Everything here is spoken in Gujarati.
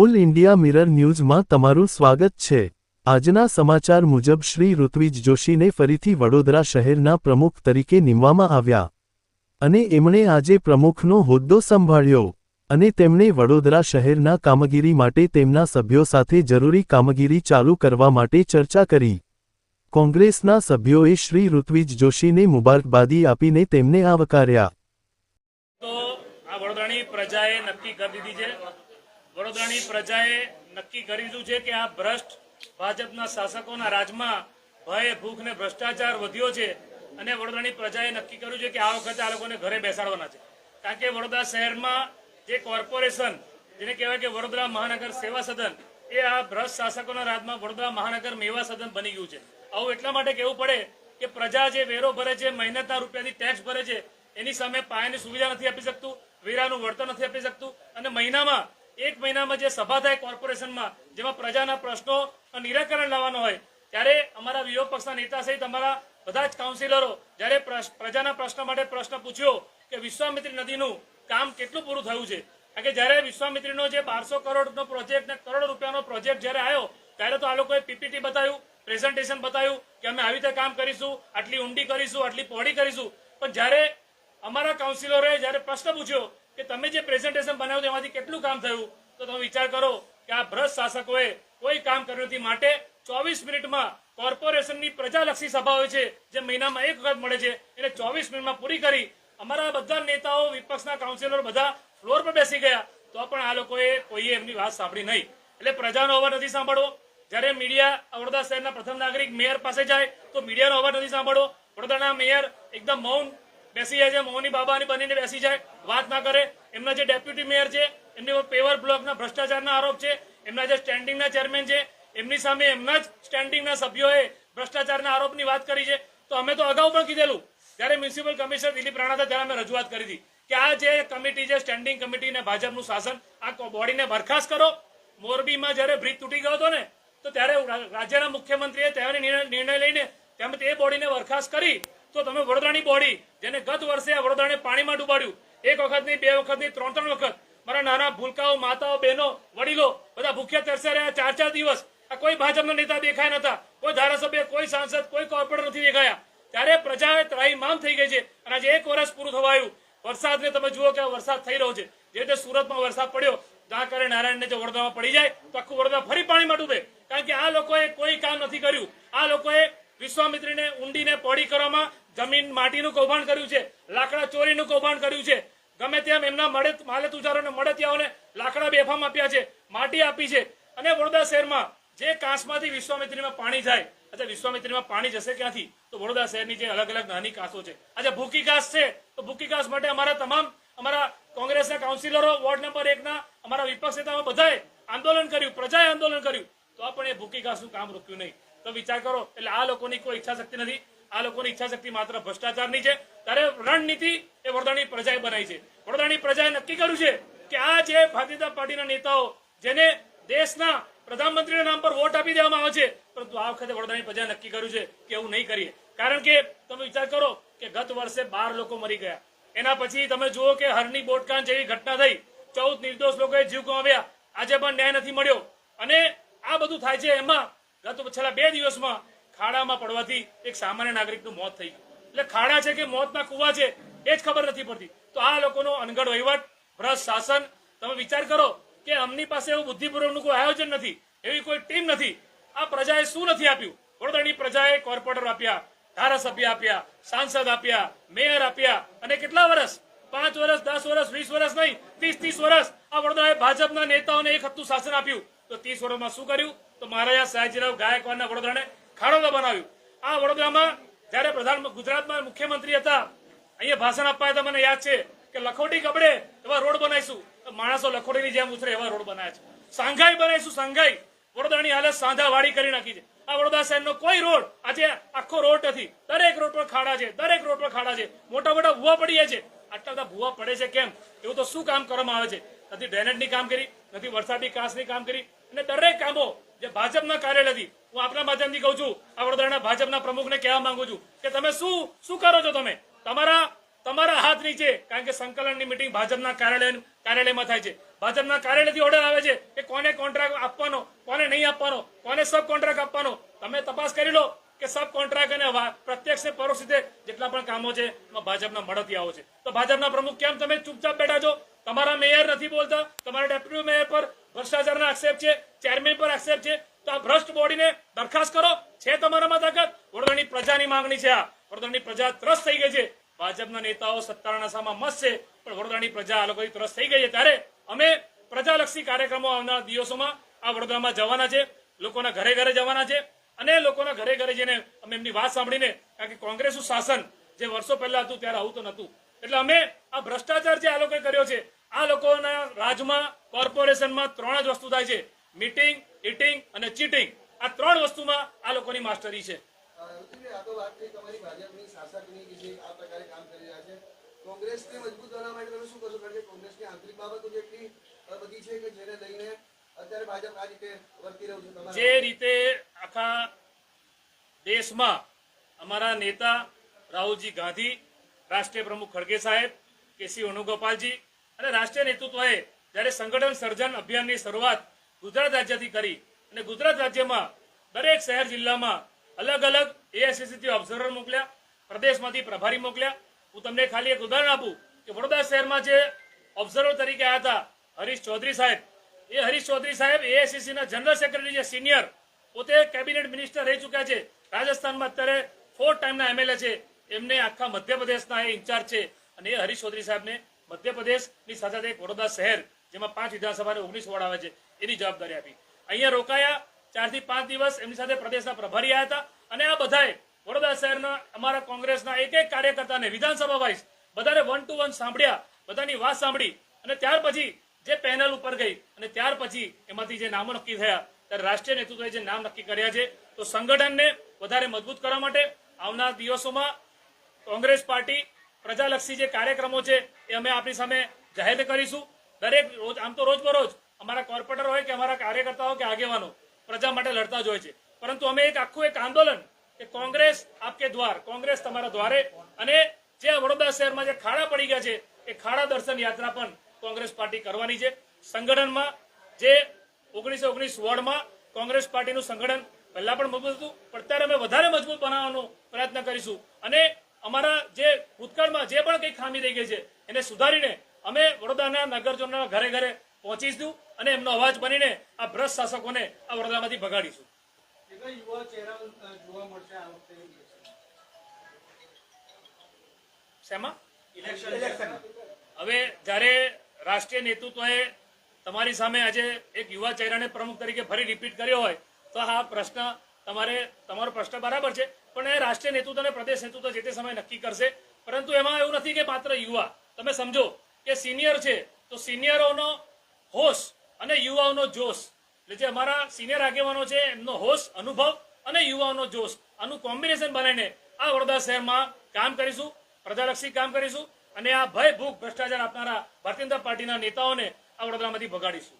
ઓલ ઇન્ડિયા મિરર ન્યૂઝમાં તમારું સ્વાગત છે. આજના સમાચાર મુજબ શ્રી ઋત્વિજ જોશીને ફરીથી વડોદરા શહેરના પ્રમુખ તરીકે નિમવામાં આવ્યા. અને એમણે આજે પ્રમુખનો હોદ્દો સંભાળ્યો. અને તેમણે વડોદરા શહેરના કામગીરી માટે તેમના સભ્યો સાથે જરૂરી કામગીરી ચાલુ કરવા માટે ચર્ચા કરી. કોંગ્રેસના સભ્યોએ શ્રી ઋત્વિજ જોશીને મુબારકબાદી આપીને તેમને આવકાર્યા. પ્રજાએ નક્કી કરી દીધી છે. વડોદરાની પ્રજાએ નક્કી કરી દીધું છે કે આ ભ્રષ્ટ ભાજપના શાસકોના રાજમાં ભય, ભૂખ ને ભ્રષ્ટાચાર વધ્યો છે અને વડોદરાની પ્રજાએ નક્કી કર્યું છે કે આ વખતે આ લોકોને ઘરે બેસાડવાના છે. કારણ કે વડોદરા શહેરમાં જે કોર્પોરેશન, જેને કહેવાય કે વડોદરા મહાનગર સેવા સદન, એ આ ભ્રષ્ટ શાસકોના રાજમાં વડોદરા મહાનગર મેવા સદન બની ગયું છે. આવું એટલા માટે કહેવું પડે કે પ્રજા જે વેરો ભરે છે, મહેનતના રૂપિયાની ટેક્સ ભરે છે, એની સામે પાયાની સુવિધા નથી આપી શકતું, વેરાનું વળતર નથી આપી શકતું અને મહિનામાં એક મહિનામાં જે સભા થાય કોર્પોરેશનમાં, જેમાં પ્રજાના પ્રશ્નો નિરાકરણ લાવવાનો હોય, ત્યારે અમારા વિરોધ પક્ષના નેતા સહિત અમારા બધા જ કાઉન્સિલરો જ્યારે પ્રજાના પ્રશ્ન માટે પ્રશ્ન પૂછ્યો કે વિશ્વામિત્રી નદીનું કામ કેટલું પૂરું થયું છે? કારણ કે જ્યારે વિશ્વામિત્રીનો જે બારસો કરોડનો પ્રોજેક્ટ ને કરોડ રૂપિયાનો પ્રોજેક્ટ જ્યારે આવ્યો, ત્યારે તો આ લોકોએ પીપીટી બતાવ્યું પ્રેઝન્ટેશન બતાવ્યું કે અમે આવી રીતે કામ કરીશું, આટલી ઊંડી કરીશું, આટલી પહોળી કરીશું. પણ જ્યારે અમારા કાઉન્સિલરોએ જ્યારે પ્રશ્ન પૂછ્યો કે તમે જે પ્રેઝન્ટેશન બનાવ્યું તેમાંથી કેટલું કામ થયું, તો તમે વિચાર કરો કે આ ભ્રષ્ટ શાસકોએ કોઈ કામ કર્યું નથી. માટે ચોવીસ મિનિટમાં કોર્પોરેશનની પ્રજાલક્ષી સભા હોય છે, જે મહિનામાં એક વખત મળે છે એને ચોવીસ મિનિટમાં પૂરી કરી. અમારા બધા નેતાઓ, વિપક્ષના કાઉન્સિલર બધા ફ્લોર પર બેસી ગયા, તો પણ આ લોકોએ કોઈએ એમની વાત સાંભળી નહીં. એટલે પ્રજાનો અવાજ નથી સાંભળવો. જ્યારે મીડિયા વડોદરા શહેરના પ્રથમ નાગરિક મેયર પાસે જાય, તો મીડિયાનો અવાજ નથી સાંભળવો. વડોદરાના મેયર એકદમ મૌન બેસી જાય છે, મોહની બાબાની બનીને બેસી જાય, વાત ના કરે. એમના જે ડેપ્યુટી મેયર છે, એમની પેવર બ્લોકના ભ્રષ્ટાચારના આરોપ છે, એમના જે સ્ટેન્ડિંગના ચેરમેન છે, એમની સામે એમના જ સ્ટેન્ડિંગના સભ્યોએ ભ્રષ્ટાચારના આરોપની વાત કરી છે. તો અમે તો અગાઉ પણ કીધેલું, જ્યારે મ્યુનિસિપલ કમિશનર દિલીપ રાણા ત્યારે અમે રજૂઆત કરી હતી કે આ જે કમિટી છે સ્ટેન્ડિંગ કમિટી ને ભાજપનું શાસન, આ બોડીને બરખાસ્ત કરો. મોરબીમાં જ્યારે બ્રિજ તૂટી ગયો હતો ને, તો ત્યારે રાજ્યના મુખ્યમંત્રીએ ત્યારે નિર્ણય લઈને તેમ તે બોડીને બરખાસ્ત કરી. તો તમે વડોદરાની બોડી, જેને ગત વર્ષે આ વડોદરાને પાણીમાં ડુબાડ્યું, એક વખત નહીં બે વખત નહીં ત્રણ ત્રણ વખત, મારા નાના ભૂલકાઓ, માતાઓ, બહેનો, વડીલો, બધા ભૂખ્યા તરસ્યા રહ્યા ચાર ચાર દિવસ, આ કોઈ ભાજપના નેતા દેખાયા નતા, કોઈ ધારાસભ્ય, કોઈ સાંસદ, કોઈ કોર્પોરેટર નથી દેખાયા. ત્યારે પ્રજા ત્રાહીમામ થઈ ગઈ છે અને આજે એક વર્ષ પૂરું થવા આવ્યું. વરસાદને તમે જુઓ કે વરસાદ થઈ રહ્યો છે. જે રીતે સુરતમાં વરસાદ પડ્યો, ત્યાં કરે નારાયણને જો વડોદરામાં પડી જાય, તો આખું વડોદરા ફરી પાણીમાં ડૂબે કારણ કે આ લોકોએ કોઈ કામ નથી કર્યું. આ લોકોએ વિશ્વામિત્રીને, ઊંડીને પોડી કરવામાં જમીન માટીનું કૌભાંડ કર્યું છે, લાકડા ચોરીનું કૌભાંડ કર્યું છે. ગમે તેમ એમના મળે માલે તુજારોને મળતિયાઓને લાકડા બેફામ આપ્યા છે, માટી આપી છે. અને વડોદરા શહેરમાં જે કાંસમાંથી વિશ્વામિત્રીમાં પાણી જાય, અચ્છા, વિશ્વામિત્રીમાં પાણી જશે ક્યાંથી? તો વડોદરા શહેરની જે અલગ અલગ નાની કાંસો છે. આજે ભૂકી કાંસ છે, તો ભૂકી કાંસ માટે અમારા તમામ અમારા કોંગ્રેસના કાઉન્સિલરો, વોર્ડ નંબર એકના, અમારા વિપક્ષ નેતાઓ બધાએ આંદોલન કર્યું, પ્રજાએ આંદોલન કર્યું. તો પણ એ ભૂકી કાંસનું કામ રોક્યું નહીં. તો વિચાર કરો, એટલે આ લોકોની કોઈ ઈચ્છા શક્તિ નથી. આ લોકોની ઈચ્છા માત્ર ભ્રષ્ટાચારની છે. ત્યારે રણનીતિ એ વડોદરાની પ્રજાએ બનાવી છે. વડોદરાની પ્રજાએ નક્કી કર્યું છે કે આ જે ભારતીય પાર્ટીના નેતાઓ જેને દેશના પ્રધાનમંત્રીના નામ પર વોટ આપી દેવામાં આવે છે, પરંતુ આ વખતે વડોદરાની પ્રજાએ નક્કી કર્યું છે કે એવું નહીં કરીએ. કારણ કે તમે વિચાર કરો કે ગત વર્ષે બાર લોકો મરી ગયા. એના પછી તમે જુઓ કે હરની બોટકાન જેવી ઘટના થઈ. ચૌદ નિર્દોષ લોકોએ જીવ ગુમાવ્યા. આજે પણ ન્યાય નથી મળ્યો. અને આ બધું થાય છે એમાં ગત છેલ્લા બે દિવસમાં ખાડામાં પડવાથી એક સામાન્ય નાગરિકનું મોત થઈ ગયું. એટલે ખાડા છે કે મોતના કુવા છે, એ જ ખબર નથી પડતી. તો આ લોકોનો અનગઢ વહીવટ, ભ્રષ્ટ શાસન, તમે વિચાર કરો કે અમની પાસે એવું બુદ્ધિપૂર્વકનું કોઈ આયોજન નથી, એવી કોઈ ટીમ નથી. આ પ્રજાએ શું નથી આપ્યું? વડોદરાની પ્રજાએ કોર્પોરેટર આપ્યા, ધારાસભ્ય આપ્યા, સાંસદ આપ્યા, મેયર આપ્યા. અને કેટલા વર્ષ પાંચ વર્ષ દસ વર્ષ વીસ વર્ષ નહીં, ત્રીસ ત્રીસ વર્ષ આ વડોદરાએ ભાજપના નેતાઓને એક હતું શાસન આપ્યું. તો ત્રીસ વર્ષમાં શું કર્યું? તો મહારાજા સયાજીરાવ ગાયકવાડના વડોદરાને ખાડોદા બનાવ્યું. આ વડોદરામાં જ્યારે પ્રધાન ગુજરાતમાં મુખ્યમંત્રી હતા, અહીંયા ભાષણ આપવા હતા, મને યાદ છે કે લખોટી કપડે એવા રોડ બનાવીશું. માણસો લખોટીની જેમ ઉતરે એવા રોડ બનાવ્યા છે. સાંઘાઈ બનાવીશું, સાંઘાઈ. વડોદરાની હાલત સાંધાવાળી કરી નાખી છે. આ વડોદરા શહેરનો કોઈ રોડ આજે આખો રોડ નથી. દરેક રોડ પર ખાડા છે, દરેક રોડ પર ખાડા છે. મોટા મોટા ભૂવા પડી છે. આટલા બધા ભૂવા પડે છે કેમ? એવું તો શું કામ કરવામાં આવે છે? નથી ડ્રેનેજની કામ કરી, નથી વરસાદી કાંસની કામ કરી. અને દરેક કામો જે ભાજપના કાર્યાલયથી હું આપના માધ્યમથી કહું છું, આ વડોદરાના ભાજપના પ્રમુખને કહેવા માંગુ છું કે તમે શું શું કરો છો તમે? તમારા તમારા હાથ નીચે, કારણ કે સંકલનની મિટિંગ ભાજપના કાર્યાલય, કાર્યાલયમાં થાય છે. ભાજપના કાર્યાલયથી ઓર્ડર આવે છે કે કોને કોન્ટ્રાક્ટ આપવાનો, કોને નહીં આપવાનો, કોને સબ કોન્ટ્રાક્ટ આપવાનો? તમે તપાસ કરી લો કે સબ કોન્ટ્રાક્ટ અને પ્રત્યક્ષ ને પરોક્ષ રીતે જેટલા પણ કામો છે, એમાં ભાજપના મળતિયાઓ છે. તો ભાજપના પ્રમુખ કેમ તમે ચૂપચાપ બેઠા છો? તમારા મેયર નથી બોલતા, તમારા ડેપ્યુટી મેયર પર ભ્રષ્ટાચારના આક્ષેપ છે, ચેરમેન પર આક્ષેપ છે તો આ ભ્રષ્ટ બોડીને દરખાસ્ત કરો. છે તમારામાં તાકાત? વડોદરાની પ્રજાની માંગણી છે આ. વડોદરાની પ્રજા ત્રસ્ત થઈ ગઈ છે. ભાજપના નેતાઓ સત્તાના નશામાં મસ્ત છે, પણ વડોદરાની પ્રજા આ લોકોની ત્રસ્ત થઈ ગઈ છે. ત્યારે અમે પ્રજાલક્ષી કાર્યક્રમો આવનાર દિવસોમાં આ વડોદરામાં જવાના છે, લોકોના ઘરે ઘરે જવાના છે અને લોકોના ઘરે ઘરે જઈને અમે એમની વાત સાંભળીને, કારણ કે કોંગ્રેસનું શાસન જે વર્ષો પહેલા હતું, ત્યારે આવું તો નહોતું. એટલે અમે આ ભ્રષ્ટાચાર જે આ લોકોએ કર્યો છે, આ લોકોના રાજમાં, કોર્પોરેશનમાં ત્રણ જ વસ્તુ થાય છે. મીટિંગ ઇટિંગ અને ચીટિંગ આ ત્રણ વસ્તુમાં આ લોકોની માસ્ટરી છે. ઋતિભાઈ, વાત થઈ તમારી ભાજપની શાસકની જે આ પ્રકારે કામ કરી રહ્યા છે. કોંગ્રેસને મજબૂત બનાવવા માટે તમે શું કરશો કારણ કે કોંગ્રેસની આંતરિક બાબતો જેટલી બધી છે કે જેને લઈને અત્યારે ભાજપ આ રીતે વર્તી રહ્યું છે. જે રીતે આખા દેશમાં અમારા નેતા રાહુલજી ગાંધી રાષ્ટ્રીય પ્રમુખ ખડગે સાહેબ કેસી વેણુગોપાલજી અને રાષ્ટ્રીય નેતૃત્વએ જ્યારે સંગઠન સર્જન અભિયાનની શરૂઆત ગુજરાત રાજ્યથી કરી અને ગુજરાત રાજ્યમાં દરેક શહેર જિલ્લામાં અલગ અલગ એઆઈસીસી ઓબ્ઝર્વર મોકલ્યા, પ્રદેશમાંથી પ્રભારી મોકલ્યા. હું તમને ખાલી એક ઉદાહરણ આપું કે વડોદરા શહેરમાં જે ઓબ્ઝર્વર તરીકે આવ્યા હતા હરીશ ચૌધરી સાહેબ. એ હરીશ ચૌધરી સાહેબ એએસસીસીના જનરલ સેક્રેટરી જે સિનિયર, પોતે કેબિનેટ મિનિસ્ટર રહી ચૂક્યા છે. રાજસ્થાનમાં અત્યારે ફોર ટાઈમના એમએલએ છે. એમને આખા મધ્યપ્રદેશના એ ઇન્ચાર્જ છે. અને એ હરીશ ચૌધરી સાહેબને મધ્યપ્રદેશની સાથે સાથે વડોદરા શહેર જેમાં પાંચ વિધાનસભા અને ઓગણીસ વોર્ડ આવે છે, એની જવાબદારી આપી. અહીંયા રોકાયા ચારથી પાંચ દિવસ એમની સાથે પ્રદેશના પ્રભારી આવ્યા હતા. અને આ બધાએ વડોદરા શહેરના અમારા કોંગ્રેસના એક એક કાર્યકર્તાને વિધાનસભા વાઇઝ બધાને વન ટુ વન સાંભળ્યા, બધાની વાત સાંભળી. અને ત્યાર પછી જે પેનલ ઉપર ગઈ અને ત્યાર પછી એમાંથી જે નામો નક્કી થયા, ત્યારે રાષ્ટ્રીય નેતૃત્વએ જે નામ નક્કી કર્યા છે, તો સંગઠનને વધારે મજબૂત કરવા માટે આવનાર દિવસોમાં કોંગ્રેસ પાર્ટી પ્રજાલક્ષી જે કાર્યક્રમો છે, એ અમે આપણી સામે જાહેર કરીશું. દરેક રોજ, આમ તો રોજ બરોજ અમારા કોર્પોરેટર હોય કે અમારા કાર્યકર્તાઓ કે આગેવાનો પ્રજા માટે લડતા જ હોય છે. પરંતુ અમે એક આખું એક આંદોલન કે કોંગ્રેસ આપકે દ્વાર, કોંગ્રેસ તમારા દ્વારે અને જે વડોદરા શહેરમાં જે ખાડા પડી ગયા છે, એ ખાડા દર્શન યાત્રા પણ કોંગ્રેસ પાર્ટી કરવાની છે. સંગઠનમાં જે ઓગણીસો ઓગણીસ વોર્ડમાં કોંગ્રેસ પાર્ટીનું સંગઠન પહેલા પણ મજબૂત હતું, પણ અત્યારે અમે વધારે મજબૂત બનાવવાનો પ્રયત્ન કરીશું. અને અમારા જે ભૂતકાળમાં જે પણ કંઈ ખામી રહી ગઈ છે, એને સુધારીને અમે વડોદરાના નગરજનોના ઘરે ઘરે પહોંચીશું અને એમનો અવાજ બનીને આ ભ્રષ્ટ શાસકોને આ વડોદરામાંથી ભગાડીશું. કેટલા યુવા ચહેરા અ, જોવા મળશે આ વખતે? શેમાં? હવે જ્યારે રાષ્ટ્રીય નેતૃત્વએ તમારી સામે આજે એક યુવા ચહેરાને પ્રમુખ તરીકે ફરી રિપીટ કર્યો હોય તો આ પ્રશ્ન તમારે તમારો પ્રશ્ન બરાબર છે. પણ એ રાષ્ટ્રીય નેતૃત્વ અને પ્રદેશ નેતૃત્વ જે તે સમય નક્કી કરશે. પરંતુ એમાં એવું નથી કે માત્ર યુવા. તમે સમજો કે સિનિયર છે, તો સિનિયરોનો હોશ અને યુવાઓનો જોશ. એટલે જે અમારા સિનિયર આગેવાનો છે, એમનો હોશ, અનુભવ અને યુવાઓનો જોશ. આનું કોમ્બિનેશન બનાવીને આ વડોદરા શહેરમાં કામ કરીશું, પ્રજાલક્ષી કામ કરીશું અને આ ભય ભૂખ ભ્રષ્ટાચાર આપનારા ભારતીય જનતા પાર્ટીના નેતાઓને આ વડોદરામાંથી ભગાડીશું.